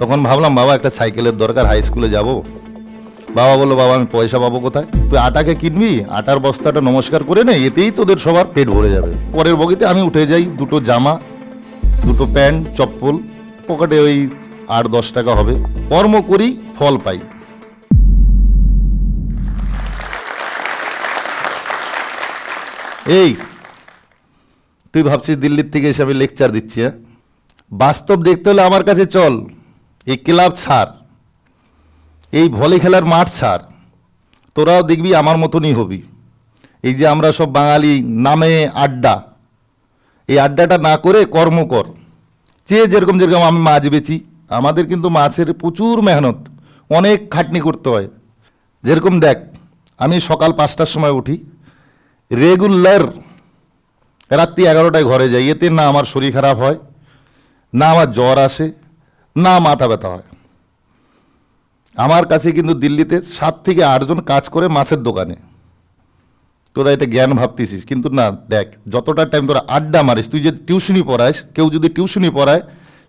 তখন ভাবলাম, বাবা, একটা সাইকেলের দরকার হাই স্কুলে যাব। বাবা বলল, বাবা, আমি পয়সা পাবো কোথায়? তুই আটাকে কিনবি? আটার বস্তাটা নমস্কার করে নে, এতেই তোদের সবার পেট ভরে যাবে। পরের বগিতে আমি উঠে যাই, দুটো জামা, দুটো প্যান্ট, চপ্পল, পকেটে ওই আট দশ টাকা হবে। কর্ম করি, ফল পাই। এই, তুই ভাবছিস দিল্লির থেকে এসে আমি লেকচার দিচ্ছি হ্যাঁ? বাস্তব দেখতে হলে আমার কাছে চল। এই ক্লাব ছাড়, এই ভলি খেলার মাঠ ছাড়, তোরাও দেখবি আমার মতনই হবি। এই যে আমরা সব বাঙালি, নামে আড্ডা, এই আড্ডাটা না করে কর্ম কর। যে যেরকম যেরকম আমি মাছ বেচি, আমাদের কিন্তু মাছের প্রচুর মেহনত, অনেক খাটনি করতে হয়। যেরকম দেখ, আমি সকাল পাঁচটার সময় উঠি, রেগুলার রাত্রি এগারোটায় ঘরে যাই, এতে না আমার শরীর খারাপ হয়, না আমার জ্বর আসে না মাথা ব্যথা হয়। আমার কাছে কিন্তু দিল্লিতে সাত থেকে আটজন কাজ করে মাছের দোকানে। তোরা এটা জ্ঞান ভাবতেছিস, কিন্তু না, দেখ, যতটা টাইম তোরা আড্ডা মারিস, তুই যে টিউশনি পড়াইস কেউ যদি টিউশনি পড়ায়,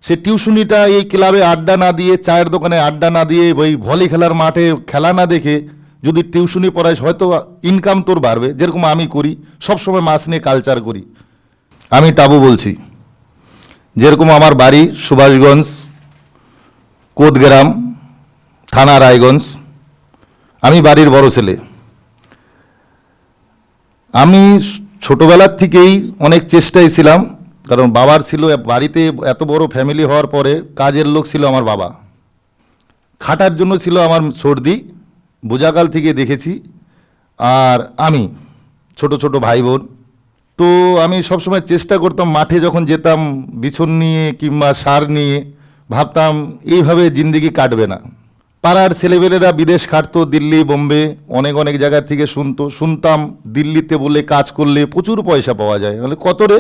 সে টিউশনিটা এই ক্লাবে আড্ডা না দিয়ে, চায়ের দোকানে আড্ডা না দিয়ে, ওই ভলি খেলার মাঠে খেলা না দেখে যদি টিউশনি পড়াইস হয়তো ইনকাম তোর বাড়বে। যেরকম আমি করি সব সময় মাছ নিয়ে কালচার করি। আমি টাবু বলছি। যেরকম আমার বাড়ি সুভাষগঞ্জ কোদগ্রাম, থানা রায়গঞ্জ। আমি বাড়ির বড় ছেলে। আমি ছোটবেলার থেকেই অনেক চেষ্টায় ছিলাম, কারণ বাবার ছিল, বাড়িতে এত বড় ফ্যামিলি হওয়ার পরে কাজের লোক ছিল আমার বাবা। খাটার জন্য ছিল আমার সর্দি বোঝাকাল থেকে দেখেছি। আর আমি, ছোট ছোট ভাই বোন তো আমি সবসময় চেষ্টা করতাম, মাঠে যখন যেতাম, বিছন নিয়ে কিংবা সার নিয়ে ভাবতাম, এইভাবে জিন্দিগি কাটবে না। পাড়ার ছেলেপেলেরা বিদেশ খাটতো, দিল্লি, বোম্বে, অনেক অনেক জায়গা থেকে শুনতো, শুনতাম, দিল্লিতে বলে কাজ করলে প্রচুর পয়সা পাওয়া যায়। বলে, কত রে?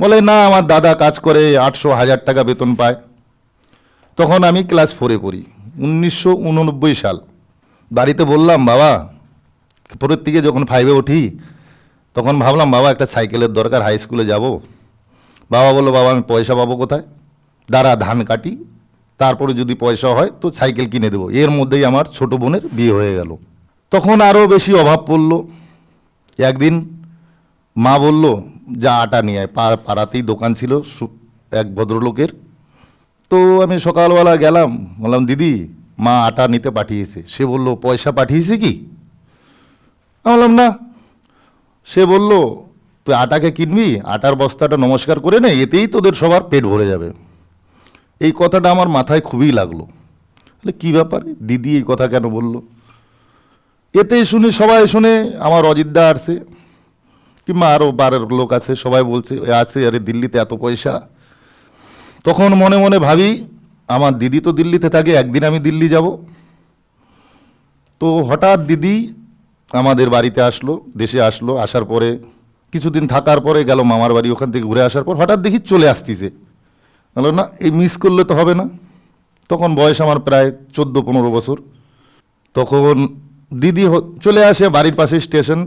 বলে, না, আমার দাদা কাজ করে আটশো হাজার টাকা বেতন পায়। তখন আমি ক্লাস ফোরে পড়ি, উনিশশো উননব্বই সাল। বাড়িতে বললাম, বাবা পরের থেকে যখন ফাইভে উঠি, তখন ভাবলাম, বাবা, একটা সাইকেলের দরকার হাই স্কুলে যাব। বাবা বলল, বাবা, আমি পয়সা পাবো কোথায়? দাঁড়া ধান কাটি, তারপরে যদি পয়সা হয় তো সাইকেল কিনে দেবো। এর মধ্যেই আমার ছোট বোনের বিয়ে হয়ে গেল। তখন আরও বেশি অভাব পড়ল। একদিন মা বলল, যা আটা নিয়ে আয়। পাড়াতেই দোকান ছিল এক ভদ্রলোকের। তো আমি সকালবেলা গেলাম, বললাম, দিদি, মা আটা নিতে পাঠিয়েছে। সে বলল, পয়সা পাঠিয়েছে কি? বললাম, না। সে বলল, তুই আটাকে কিনবি? আটার বস্তাটা নমস্কার করে নে, এতেই তোদের সবার পেট ভরে যাবে। এই কথাটা আমার মাথায় খুবই লাগল। বলে, কী ব্যাপার? দিদি এই কথা কেন বলল? এতেই শুনে, সবাই শুনে আমার অজিতদা আসছে কিংবা আরও বারের লোক আছে, সবাই বলছে আছে, আরে দিল্লিতে এত পয়সা? তখন মনে মনে ভাবি, আমার দিদি তো দিল্লিতে থাকে, একদিন আমি দিল্লি যাব। তো হঠাৎ দিদি আমাদের বাড়িতে আসলো, দেশে আসলো, আসার পরে, কিছুদিন থাকার পরে গেল মামার বাড়ি ওখান থেকে ঘুরে আসার পর, হঠাৎ দেখি চলে আসতিছে। বলল না, এই মিস করলে তো হবে না। তখন বয়স আমার প্রায় চোদ্দ, পনেরো বছর। তখন দিদি চলে আসে বাড়ির পাশে স্টেশন।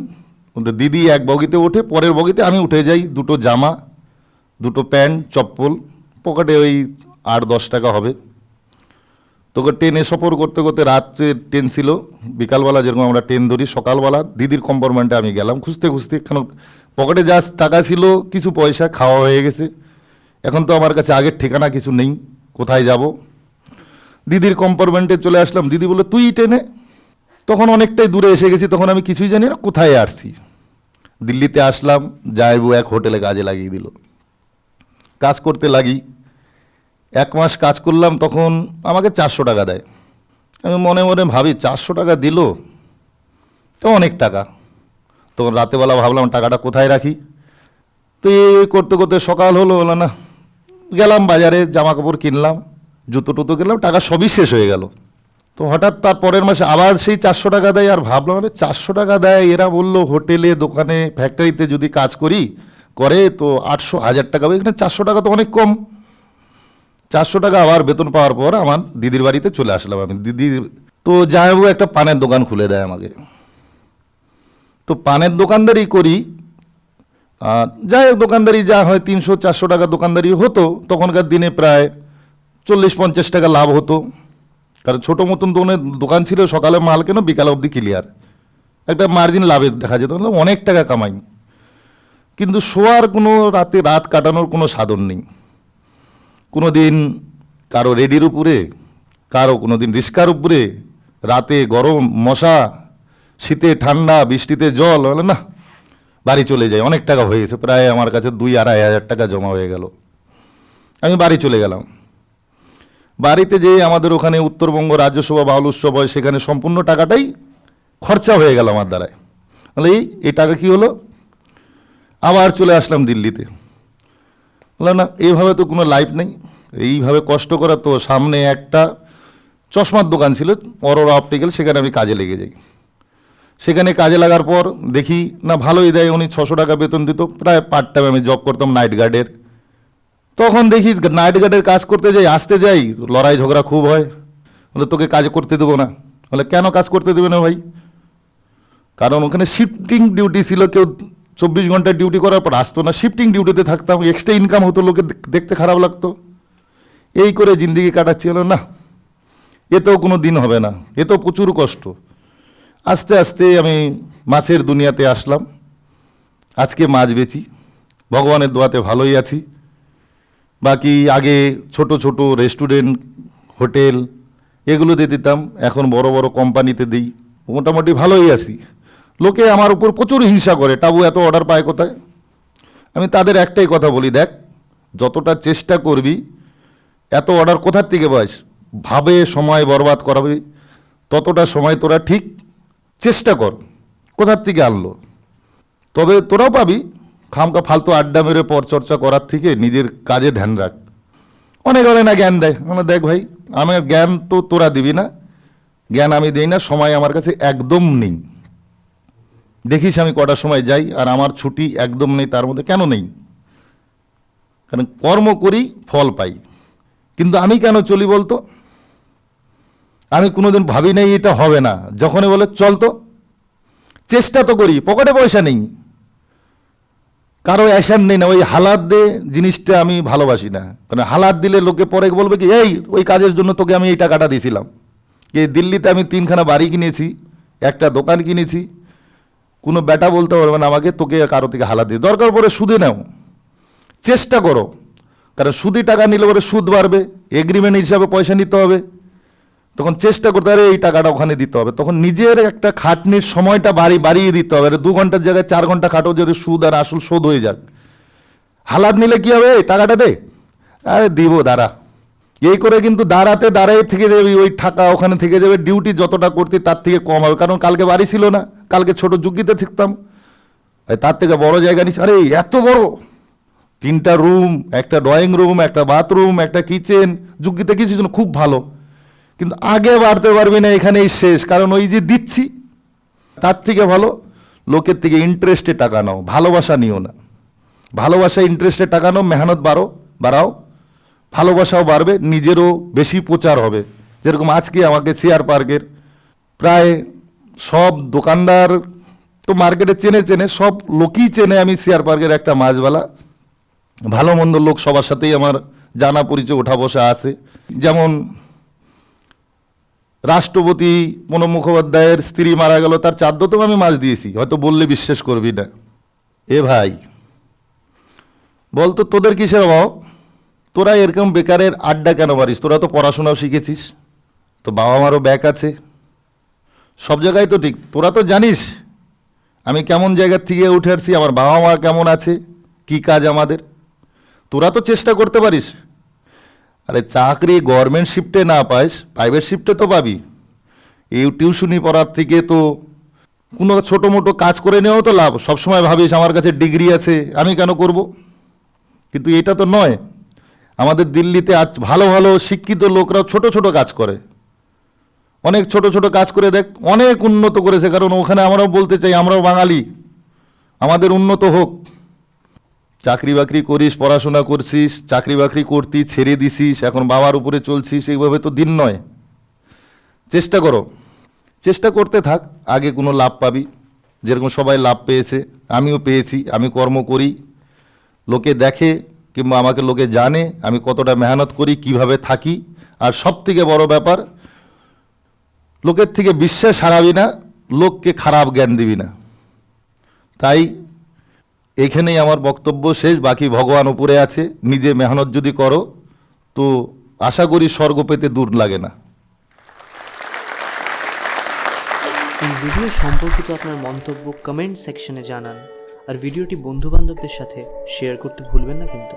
দিদি এক বগিতে ওঠে, পরের বগিতে আমি উঠে যাই, দুটো জামা, দুটো প্যান্ট, চপ্পল, পকেটে ওই আট, দশ টাকা হবে। তোকে ট্রেনে সফর করতে করতে রাত্রে ট্রেন ছিল, বিকালবেলা যেরকম আমরা ট্রেন ধরি, সকালবেলা দিদির কম্পার্টমেন্টে আমি গেলাম। খুঁজতে খুঁজতে কেন পকেটে যা টাকা ছিল, কিছু পয়সা খাওয়া হয়ে গেছে। এখন তো আমার কাছে আগের ঠিকানা কিছু নেই, কোথায় যাব? দিদির কম্পার্টমেন্টে চলে আসলাম, দিদি বলে তুই ট্রেনে তখন অনেকটাই দূরে এসে গেছি, তখন আমি কিছুই জানি না, কোথায় আসছি। দিল্লিতে আসলাম, যাইবো এক হোটেলে কাজে লাগিয়ে দিল। কাজ করতে লাগি। এক মাস কাজ করলাম, তখন আমাকে চারশো টাকা দেয়। আমি মনে মনে ভাবি, চারশো টাকা দিল? তো অনেক টাকা। তখন রাতেবেলা ভাবলাম, টাকাটা কোথায় রাখি? তো এই করতে করতে সকাল হলো হলো না গেলাম, বাজারে জামা কাপড় কিনলাম, জুতো টুতো কিনলাম, টাকা সবই শেষ হয়ে গেল। তো হঠাৎ তার পরের মাসে আবার সেই চারশো টাকা দেয়, আর ভাবলাম, আরে চারশো টাকা দেয়, এরা বলল, হোটেলে, দোকানে, ফ্যাক্টরিতে যদি কাজ করি, করে তো আটশো হাজার টাকা। এখানে চারশো টাকা তো অনেক কম। চারশো টাকা আবার বেতন পাওয়ার পর আমার দিদির বাড়িতে চলে আসলাম আমি। দিদির তো যাইবো একটা পানের দোকান খুলে দেয় আমাকে। তো পানের দোকানদারি করি যাই হোক, দোকানদারি যা হয় তিনশো, চারশো টাকা দোকানদারি হতো। তখনকার দিনে প্রায় চল্লিশ, পঞ্চাশ টাকা লাভ হতো। কারণ ছোটো মতন দোকানের দোকান ছিল, সকালে মাল কেন বিকাল অবধি ক্লিয়ার একটা মার্জিন লাভে দেখা যেত মানে অনেক টাকা কামাই। কিন্তু শোয়ার কোনো রাতে রাত কাটানোর কোনো সাধন নেই। কোনো দিন কারও রেডির উপরে, কারও কোনো দিন রিস্কার উপরে, রাতে গরম, মশা, শীতে ঠান্ডা, বৃষ্টিতে জল না বাড়ি চলে যাই, অনেক টাকা হয়ে গেছে, প্রায় আমার কাছে দুই আড়াই হাজার টাকা জমা হয়ে গেল। আমি বাড়ি চলে গেলাম। বাড়িতে যে আমাদের ওখানে উত্তরবঙ্গ রাজ্যসভা বাউল উৎসব হয়, সেখানে সম্পূর্ণ টাকাটাই খরচা হয়ে গেল আমার দ্বারায়। তাহলে এই এই টাকা কি হলো? আবার চলে আসলাম দিল্লিতে। বললাম, না এইভাবে তো কোনো লাইফ নেই। এইভাবে কষ্ট করা তো সামনে একটা চশমার দোকান ছিল, অরোরা অপটিক্যাল, সেখানে আমি কাজে লেগে যাই। সেখানে কাজে লাগার পর দেখি, না ভালোই দেয়, উনি ছশো টাকা বেতন দিত, প্রায় পার্ট টাইম আমি জব করতাম নাইট গার্ডের তখন দেখি নাইট গার্ডের কাজ করতে যাই, আসতে যাই, লড়াই ঝগড়া খুব হয়। বলে, তোকে কাজ করতে দেবো না। বলে, কেন কাজ করতে দেবে না ভাই? কারণ ওখানে শিফটিং ডিউটি ছিল, কেউ চব্বিশ ঘণ্টা ডিউটি করার পর আসতো না। শিফটিং ডিউটিতে থাকতাম এক্সট্রা ইনকাম হতো, লোকে দেখতে খারাপ লাগতো। এই করে জিন্দিগি কাটাচ্ছিল না, এতেও কোনো দিন হবে না এ তো প্রচুর কষ্ট। আস্তে আস্তে আমি মাছের দুনিয়াতে আসলাম। আজকে মাছ বেচি। ভগবানের দোয়াতে ভালোই আছি। বাকি আগে ছোট ছোট রেস্টুরেন্ট, হোটেল এগুলোতে দিতাম। এখন বড় বড় কোম্পানিতে দিই। মোটামুটি ভালোই আছি। লোকে আমার উপর প্রচুর হিংসা করে, টাবু, এত অর্ডার পায় কোথায়? আমি তাদের একটাই কথা বলি, দেখ, যতটা চেষ্টা করবি, এত অর্ডার কোথার থেকে পাস? ভাবে সময় বরবাদ করাবি। ততটা সময় তোরা ঠিক চেষ্টা কর, কোথার থেকে আনলো? তবে তোরাও পাবি, খামকা ফালতু আড্ডা মেরে পরচর্চা করার থেকে নিজের কাজে ধ্যান রাখ। অনেক অনেক না জ্ঞান দেয় মানে দেখ ভাই আমার জ্ঞান তো তোরা দিবি না, জ্ঞান আমি দিই না, সময় আমার কাছে একদম নেই। দেখিস আমি কটার সময় যাই, আর আমার ছুটি একদম নেই, তার মধ্যে কেন নেই? কারণ কর্ম করি, ফল পাই, কিন্তু আমি কেন চলি বলতো? আমি কোনোদিন ভাবি নাই এটা হবে না। যখনই বলে, চল তো। চেষ্টা তো করি, পকেটে পয়সা নেই। কারও অ্যাসান নেই না, ওই হালাত দে জিনিসটা আমি ভালোবাসি না। কারণ হালাত দিলে লোকে পরে বলবে কি, এই, ওই কাজের জন্য তোকে আমি এই টাকাটা দিয়েছিলাম। এই দিল্লিতে আমি তিনখানা বাড়ি কিনেছি, একটা দোকান কিনেছি। কোনো বেটা বলতে পারবে না, আমাকে তোকে কারও থেকে হালাত দিয়ে। দরকার পড়ে সুদে নাও। চেষ্টা করো। কারণ সুদি টাকা নিলে পরে সুদ বাড়বে এগ্রিমেন্ট হিসাবে পয়সা নিতে হবে। তখন চেষ্টা করতে হবে এই টাকাটা ওখানে দিতে হবে। তখন নিজের একটা খাটনির সময়টা বাড়ি, বাড়িয়ে দিতে হবে। আর দু ঘণ্টার জায়গায় চার ঘণ্টা খাটো যদি সুদ আর আসল শোধ হয়ে যাক। হালাত নিলে কি হবে? টাকাটা দে। আরে দিব, দাঁড়া। এই করে কিন্তু দাঁড়াতে দাঁড়াই থেকে যাবে, ওই টাকা ওখানে থেকে যাবে। ডিউটি যতটা করতে তার থেকে কম হবে। কারণ কালকে বাড়ি ছিল না। কালকে ছোট যুগিতে থাকতাম। তার থেকে বড় জায়গা নিস। আরে এত বড়। তিনটা রুম, একটা ড্রয়িং রুম, একটা বাথরুম, একটা কিচেন। যুগিতে কিছু খুব ভালো। কিন্তু আগে বাড়তে পারবি না, এখানেই শেষ। কারণ ওই যে দিচ্ছি, তার থেকে ভালো, লোকের থেকে ইন্টারেস্টে টাকা নাও, ভালোবাসা নিও না। ভালোবাসা ইন্টারেস্টে টাকা নাও, মেহনত বাড়ো, বাড়াও। ভালোবাসাও বাড়বে, নিজেরও বেশি প্রচার হবে। যেরকম আজকে আমাকে শেয়ার পার্কের প্রায় সব দোকানদার তো মার্কেটে চেনে চেনে, সব লোকই চেনে আমি শেয়ার পার্কের একটা মাছওয়ালা ভালো মন্দ লোক সবার সাথেই আমার জানা পরিচয়, ওঠা বসা আছে। যেমন রাষ্ট্রপতি প্রণব মুখোপাধ্যায়ের স্ত্রী মারা গেল, তার চাদ্দতেও আমি মাছ দিয়েছি, হয়তো বললে বিশ্বাস করবি না। এ ভাই, বলতো তোদের কিসের অভাব? তোরা এরকম বেকারের আড্ডা কেন মারিস? তোরা তো পড়াশোনাও শিখেছিস, তো বাবা মারও ব্যাক আছে। সব জায়গায় তো ঠিক, তোরা তো জানিস আমি কেমন জায়গার থেকে উঠে আসছি, আমার বাবা মা কেমন আছে, কি কাজ আমাদের? তোরা তো চেষ্টা করতে পারিস। আরে চাকরি গভর্নমেন্ট শিফটে না পাইস প্রাইভেট শিফটে তো পাবি। এই টিউশনি পড়ার থেকে তো কোনো ছোটো মোটো কাজ করে নেওয়াও তো লাভ। সবসময় ভাবিস আমার কাছে ডিগ্রি আছে, আমি কেন করব? কিন্তু এটা তো নয়। আমাদের দিল্লিতে আজ ভালো ভালো শিক্ষিত লোকরা ছোট ছোট কাজ করে। অনেক ছোট ছোট কাজ করে দেখ, অনেক উন্নত করেছে। কারণ ওখানে আমরাও বলতে চাই, আমরাও বাঙালি। আমাদের উন্নত হোক। চাকরি বাকরি করিস, পড়াশোনা করছিস, চাকরি বাকরি করতি, ছেড়ে দিছিস, এখন বাবার উপরে চলছিস, এইভাবে তো দিন নয়। চেষ্টা করো। চেষ্টা করতে থাক, আগে কোনো লাভ পাবি। যেরকম সবাই লাভ পেয়েছে, আমিও পেয়েছি, আমি কর্ম করি। লোকে দেখে কিংবা আমাকে লোকে জানে, আমি কতটা মেহনত করি, কীভাবে থাকি। আর সব থেকে বড় ব্যাপার, লোকের থেকে বিশ্বাস হারাবি না, লোককে খারাপ জ্ঞান দিবি না। তাই এখানেই আমার বক্তব্য শেষ, বাকি ভগবান উপরে আছে, নিজে মেহনত যদি করো, তো আশা করি স্বর্গ পেতে দূর লাগে না। এই ভিডিও সম্পর্কিত আপনার মন্তব্য কমেন্ট সেকশনে জানান, আর ভিডিওটি বন্ধুবান্ধবদের সাথে শেয়ার করতে ভুলবেন না কিন্তু।